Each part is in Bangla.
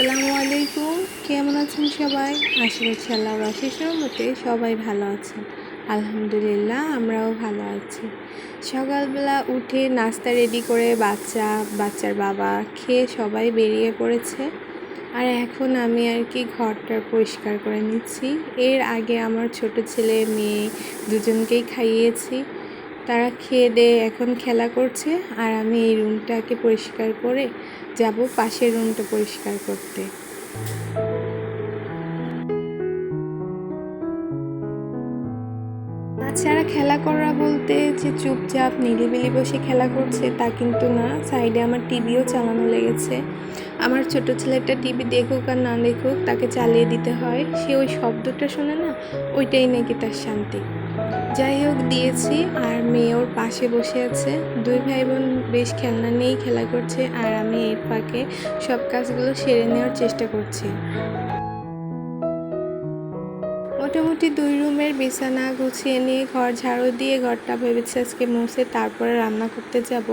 আসসালামু আলাইকুম। কেমন আছেন সবাই? আশা করছি আল্লাহর অশেষ মতে সবাই ভালো আছেন। আলহামদুলিল্লাহ, আমরাও ভালো আছি। সকালবেলা উঠে নাস্তা রেডি করে বাচ্চা, বাচ্চার বাবা খেয়ে সবাই বেরিয়ে পড়েছে। আর এখন আমি আর কি ঘরটা পরিষ্কার করে নিচ্ছি। এর আগে আমার ছোট ছেলে, মেয়ে দুজনকেই খাইয়েছি। তারা খেয়ে দিয়ে এখন খেলা করছে আর আমি এই রুমটাকে পরিষ্কার করে যাব পাশের রুমটা পরিষ্কার করতে। বাচ্চারা খেলা করা বলতে যে চুপচাপ নিরিবিলি বসে খেলা করছে তা কিন্তু না, সাইডে আমার টিভিও চালানো লেগেছে। আমার ছোট ছেলেটা টিভি দেখুক আর না দেখুক তাকে চালিয়ে দিতে হয়, সে ওই শব্দটা শোনে না, ওইটাই নাকি তার শান্তি। যাই হোক, দিয়েছি আর মেয়ে ওর পাশে বসে আছে। দুই ভাই বোন বেশ খেলনা নিয়েই খেলা করছে আর আমি এর ফাঁকে সব কাজগুলো সেরে নেওয়ার চেষ্টা করছি। মোটামুটি দুই রুমের বিছানা গুছিয়ে নিয়ে ঘর ঝাড়ু দিয়ে ঘরটা ভেবেছি আজকে মুছে তারপরে রান্না করতে যাব।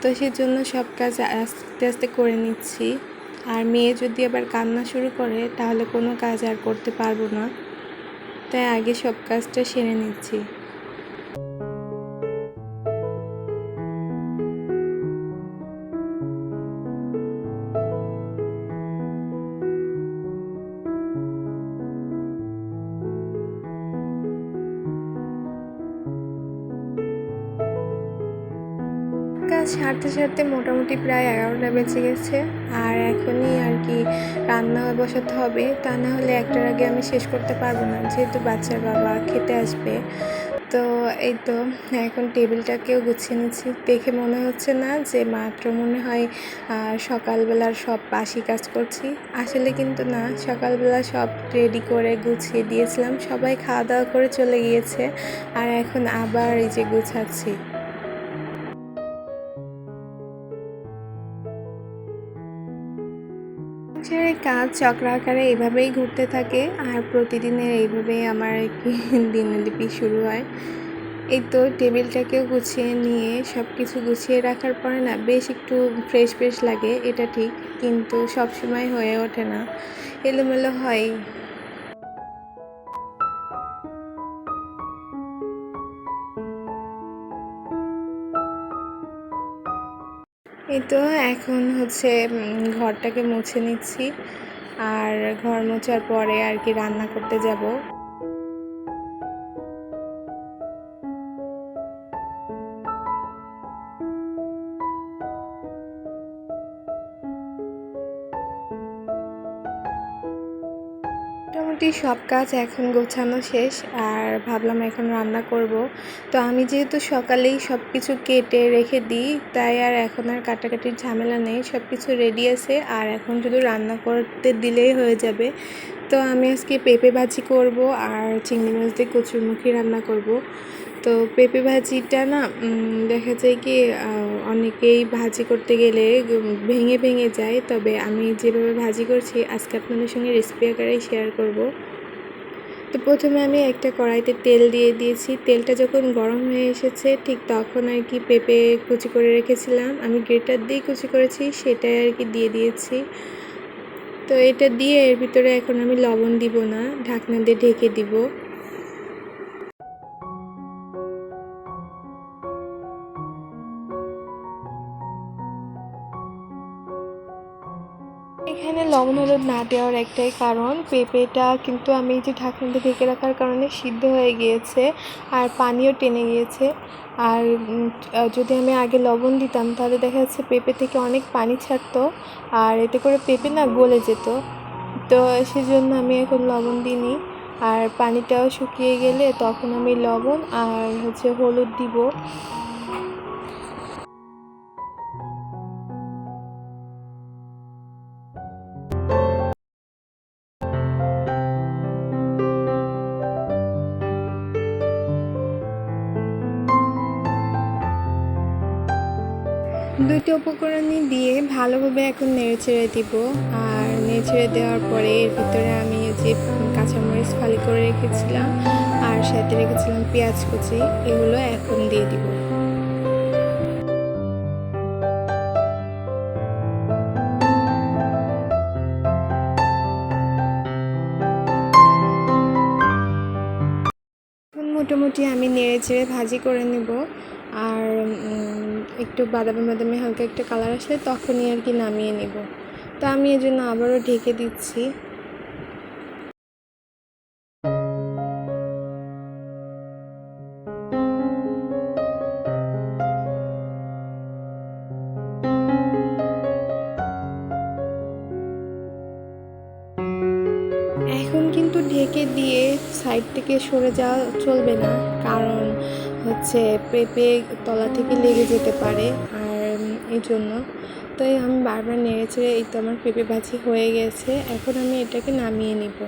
তো সেজন্য সব কাজ আস্তে আস্তে করে নিচ্ছি। আর মেয়ে যদি আবার কান্না শুরু করে, তাহলে কোনো কাজ আর করতে পারব না। তাই আগে সব কাজটা সেরে নিচ্ছি। সারতে সারতে মোটামুটি প্রায় এগারোটা বেজে গেছে। আর এখনই আর কি রান্না বসাতে হবে, তা না হলে একটার আগে আমি শেষ করতে পারব না, যেহেতু বাচ্চার বাবা খেতে আসবে। তো এই তো, এখন টেবিলটাকেও গুছিয়ে নিচ্ছি। দেখে মনে হচ্ছে না যে মাত্র মনে হয় সকালবেলার সব বাসি কাজ করছি। আসলে কিন্তু না, সকালবেলা সব রেডি করে গুছিয়ে দিয়েছিলাম। সবাই খাওয়া দাওয়া করে চলে গিয়েছে। আর এখন আবার এই যে গুছাচ্ছি। কাজ চক্র আকারে এইভাবেই ঘুরতে থাকে আর প্রতিদিনের এইভাবেই আমার দিনলিপি শুরু হয়। এই তো টেবিলটাকেও গুছিয়ে নিয়ে সব কিছু গুছিয়ে রাখার পরে না বেশ একটু ফ্রেশ ফ্রেশ লাগে, এটা ঠিক। কিন্তু সব সময় হয়ে ওঠে না। এলোমেলো হয় এই তো এখন হচ্ছে ঘরটাকে মুছে নিচ্ছি। আর ঘর মোছার পরে আর কি রান্না করতে যাব। মোটামুটি সব কাজ এখন গোছানো শেষ আর ভাবলাম এখন রান্না করব। তো আমি যেহেতু সকালেই সব কিছু কেটে রেখে দিই, তাই আর এখন আর কাটাকাটির ঝামেলা নেই। সব কিছু রেডি আছে আর এখন শুধু রান্না করতে দিলেই হয়ে যাবে। তো আমি আজকে পেঁপে ভাজি করব আর চিংড়ি মাছ দিয়ে কচুরমুখী রান্না করব। তো পেঁপে ভাজিটা না দেখা যায় কি অনেকেই ভাজি করতে গেলে ভেঙে ভেঙে যায়। তবে আমি যেভাবে ভাজি করছি, আজকে আপনাদের সঙ্গে রেসিপি আকারেই শেয়ার করব। তো প্রথমে আমি একটা কড়াইতে তেল দিয়ে দিয়েছি। তেলটা যখন গরম হয়ে এসেছে, ঠিক তখন আর কি পেঁপে কুচি করে রেখেছিলাম। আমি গ্রেটার দিয়ে কুচি করেছি, সেটাই আর কি দিয়ে দিয়েছি। তো এটা দিয়ে এর ভিতরে এখন আমি লবণ দিব না, ঢাকনা দিয়ে ঢেকে দিব। এখানে লবণ হলুদ না দেওয়ার একটাই কারণ। পেঁপেটা কিন্তু আমি যে ঢাকনাতে ঢেকে রাখার কারণে সিদ্ধ হয়ে গিয়েছে আর পানিও টেনে গিয়েছে। আর যদি আমি আগে লবণ দিতাম তাহলে দেখা যাচ্ছে পেঁপে থেকে অনেক পানি ছাড়তো আর এতে করে পেঁপে না গলে যেত। তো সেজন্য আমি এখন লবণ দিইনি। আর পানিটাও শুকিয়ে গেলে তখন আমি লবণ আর হচ্ছে হলুদ দিব। উপকরণই দিয়ে ভালোভাবে এখন নেড়ে ছেড়ে দিব। আর নেড়ে ছেড়ে দেওয়ার পরে এর ভিতরে আমি যে কাঁচামরিচ ফালি করে রেখেছিলাম, আর সাথে রেখেছিলাম পেঁয়াজ কুচি, এগুলো এখন দিয়ে দিব। মোটামুটি আমি নেড়ে চেড়ে ভাজি করে নেব। আর একটু বাদামি বাদামি হালকা একটা কালার আসলে তখনই আর কি নামিয়ে নেব। তো আমি এর জন্য আবারও ঢেকে দিচ্ছি। সাইড থেকে সরে যাওয়া চলবে না, কারণ হচ্ছে পেঁপে তলা থেকে লেগে যেতে পারে, আর এই জন্য। তাই আমি বারবার নেড়ে চেড়ে এই তো আমার পেঁপে ভাজি হয়ে গেছে, এখন আমি এটাকে নামিয়ে নিব।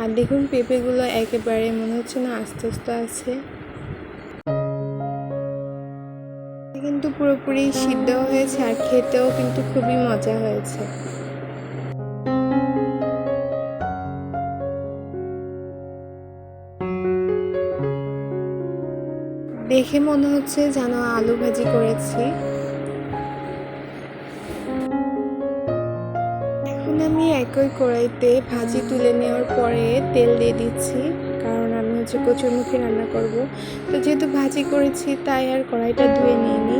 আর দেখুন পেঁপেগুলো একেবারে মনে হচ্ছে না আস্তে আস্তে আছে। কিন্তু পুরোপুরি সিদ্ধ হয়েছে আর খেতেও কিন্তু খুবই মজা হয়েছে। দেখে মনে হচ্ছে যেন আলু ভাজি করেছি। এখন আমি একই কড়াইতে ভাজি তুলে নেওয়ার পরে তেল দিয়ে দিচ্ছি, কারণ আমি হচ্ছে কচুরমুখী রান্না করব। তো যেহেতু ভাজি করেছি, তাই আর কড়াইটা ধুয়ে নিইনি।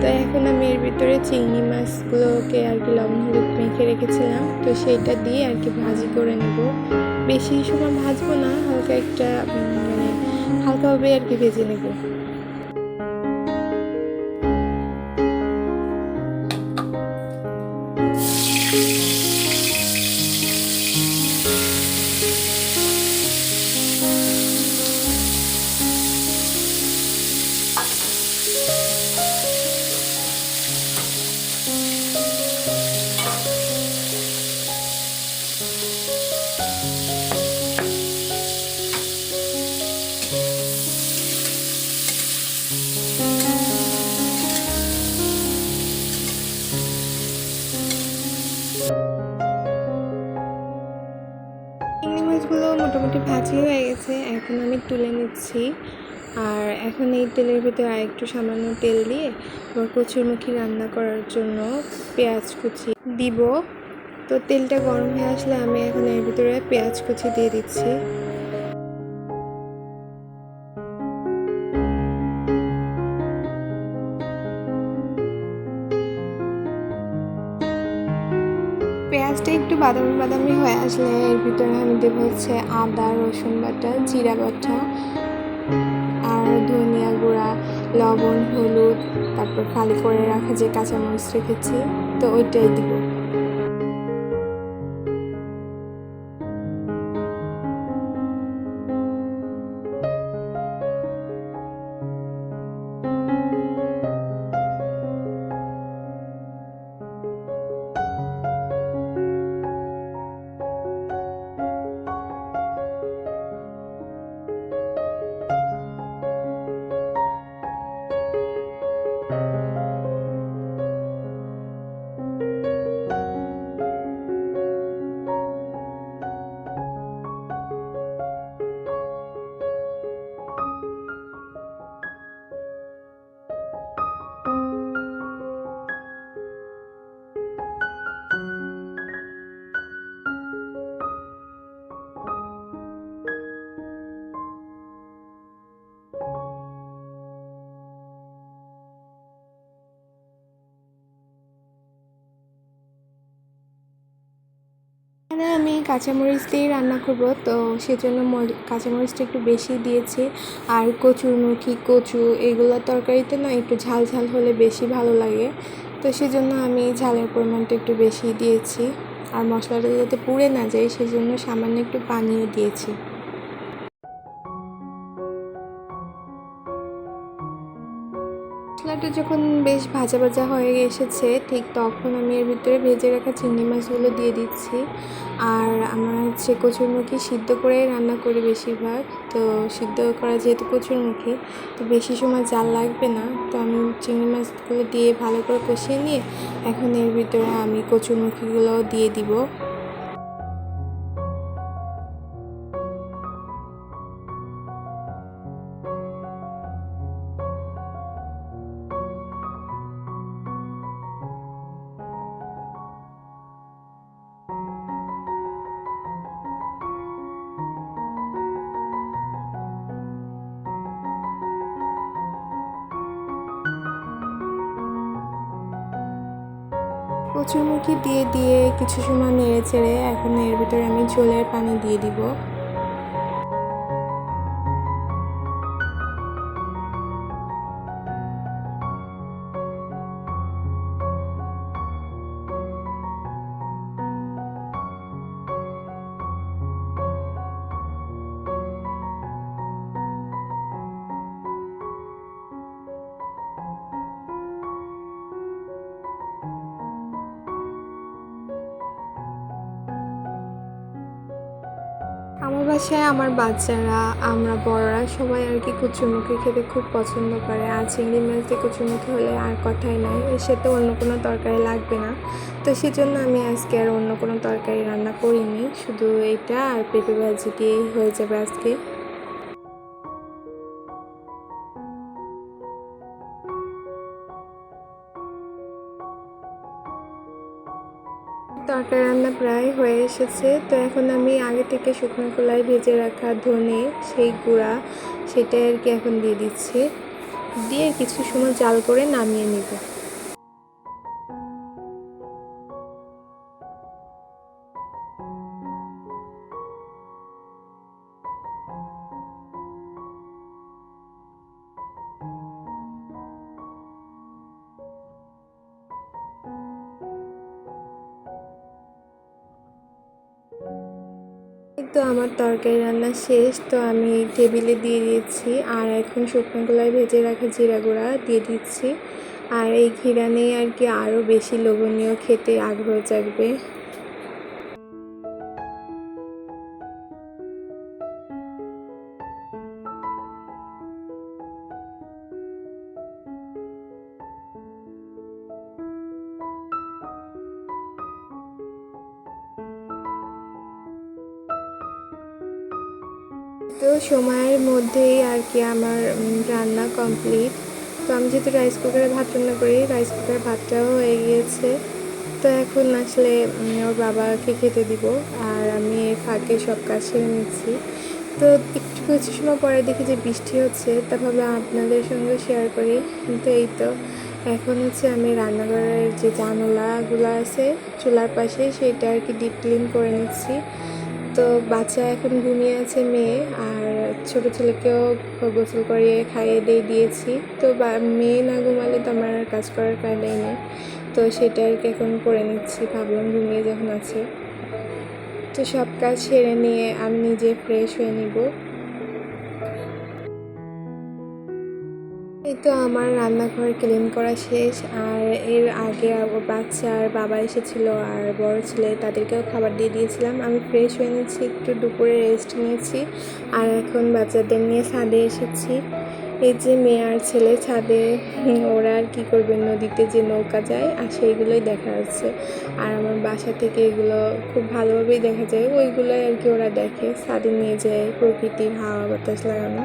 তো এখন আমি এর ভিতরে চিংড়ি মাছগুলোকে আর কি লবণ হলুদ মেখে রেখেছিলাম। তো সেইটা দিয়ে আর কি ভাজি করে নেব। বেশি সময় ভাজবো না, হালকা একটা মানে হালকাভাবে আর কি ভেজে নেব। চিংড়ি মাছগুলো মোটামুটি ভাজি হয়ে গেছে, এখন আমি তুলে নিচ্ছি। আর এখন এই তেলের ভিতরে আর একটু সামান্য তেল দিয়ে আবার কচুরমুখী রান্না করার জন্য পেঁয়াজ কুচি দিব। তো তেলটা গরম হয়ে আসলে আমি এখন এর ভিতরে পেঁয়াজ কুচি দিয়ে দিচ্ছি। পেঁয়াজটা একটু বাদামি বাদামি হয়ে আসলে এর ভিতরে আমি দেবো হচ্ছে আদা, রসুন বাটা, জিরা বাটা আর ধনিয়া গুঁড়া, লবণ, হলুদ, তারপর খালি করে রাখা যে কাঁচামরিচ রেখেছি, তো ওইটাই দিব। কাঁচামরিচ দিয়েই রান্না করব, তো সেজন্য মরি- কাঁচামরিচটা একটু বেশি দিয়েছি। আর কচুরমুখী কচু এগুলো তরকারিতে না একটু ঝাল ঝাল হলে বেশি ভালো লাগে। তো সেজন্য আমি ঝালের পরিমাণটা একটু বেশি দিয়েছি। আর মশলাটা যাতে পুড়ে না যায়, সেজন্য সামান্য একটু পানিও দিয়েছি। মশলাটা যখন বেশ ভাজা ভাজা হয়ে এসেছে, ঠিক তখন আমি এর ভিতরে ভেজে রাখা চিংড়ি মাছগুলো দিয়ে দিচ্ছি। আর আমার হচ্ছে কচুরমুখী সিদ্ধ করে রান্না করি বেশিরভাগ। তো সিদ্ধ করা যেহেতু কচুরমুখী, তো বেশি সময় জাল লাগবে না। তো আমি চিংড়ি মাছগুলো দিয়ে ভালো করে কষিয়ে নিয়ে এখন এর ভিতরে আমি কচুরমুখীগুলো দিয়ে দিব। কচুরমুখী দিয়ে দিয়ে কিছু সময় নেড়ে চেড়ে এখন এর ভিতরে আমি ঝোলের পানি দিয়ে দিব। আমার বাসায় আমার বাচ্চারা, আমরা বড়রা সবাই আর কি কুচুমুখি খেতে খুব পছন্দ করে। আর চিংড়ি মাছ দিয়ে কুচুমুখি হলে আর কথাই নাই। এর সাথে অন্য কোনো তরকারি লাগবে না। তো সেজন্য আমি আজকে আর অন্য কোনো তরকারি রান্না করিনি। শুধু এটা আর পেঁপে ভাজি দিয়েই হয়ে যাবে আজকে। তরকারি রান্না প্রায় হয়ে এসেছে। তো এখন আমি আগে থেকে শুকনো কলাই ভেজে রাখা ধনে, সেই গুঁড়া, সেটাই আর কি এখন দিয়ে দিচ্ছি। দিয়ে কিছু সময় জাল করে নামিয়ে নিব। তো আমার তরকারি রান্না শেষ, তো আমি টেবিলে দিয়ে দিয়েছি। আর এখন শুকনো গোলায় ভেজে রাখা জিরা গুঁড়া দিয়ে দিচ্ছি। আর এই ঘিরা নিয়ে আর কি আরও বেশি লোভনীয় খেতে আগ্রহ জাগবে। সময়ের মধ্যেই আর কি আমার রান্না কমপ্লিট তো আমি যেহেতু রাইস কুকারে ভাত রান্না করি রাইস কুকারে ভাতটাও হয়ে গিয়েছে। তো এখন আসলে ওর বাবাকে খেতে দিব আর আমি ফাঁকে সব কাজ সেরে নিচ্ছি। তো একটু কিছু সময় পরে দেখি যে বৃষ্টি হচ্ছে, তা ভাবলাম আপনাদের সঙ্গে শেয়ার করি। কিন্তু এই তো, এখন হচ্ছে আমি রান্নাঘরের যে জানলাগুলো আছে, চুলার পাশে সেটা আর কি ডিপ ক্লিন করে নিচ্ছি। তো বাচ্চা এখন ঘুমিয়ে আছে মেয়ে, আর ছোট ছেলেকেও গোসল করিয়ে খাইয়ে দিয়ে দিয়েছি। তো মেয়ে না ঘুমালে তো আমার কাজ করার কারণেই নেই। তো সেটা আর কি এখন করে নিচ্ছি, ভাবলাম ঘুমিয়ে যখন আছে। তো সব কাজ সেরে নিয়ে আমি নিজে ফ্রেশ হয়ে নিব। এই তো আমার রান্নাঘর ক্লিন করা শেষ, আর এর আগে বাচ্চা আর বাবা এসেছিল আর বড় ছেলে, তাদেরকেও খাবার দিয়ে দিয়েছিলাম। আমি ফ্রেশ হয়ে নিয়েছি, একটু দুপুরে রেস্ট নিয়েছি, আর এখন বাচ্চাদের নিয়ে ছাদে এসেছি। এই যে মেয়ে আর ছেলে ছাদে, ওরা আর কী করবে? নদীতে যে নৌকা যায়, আর সেইগুলোই দেখা যাচ্ছে আর আমার বাসা থেকে এগুলো খুব ভালোভাবেই দেখা যায়। ওইগুলোই আর কি ওরা দেখে, ছাদে নিয়ে যায় প্রকৃতির হাওয়া বাতাস লাগানো।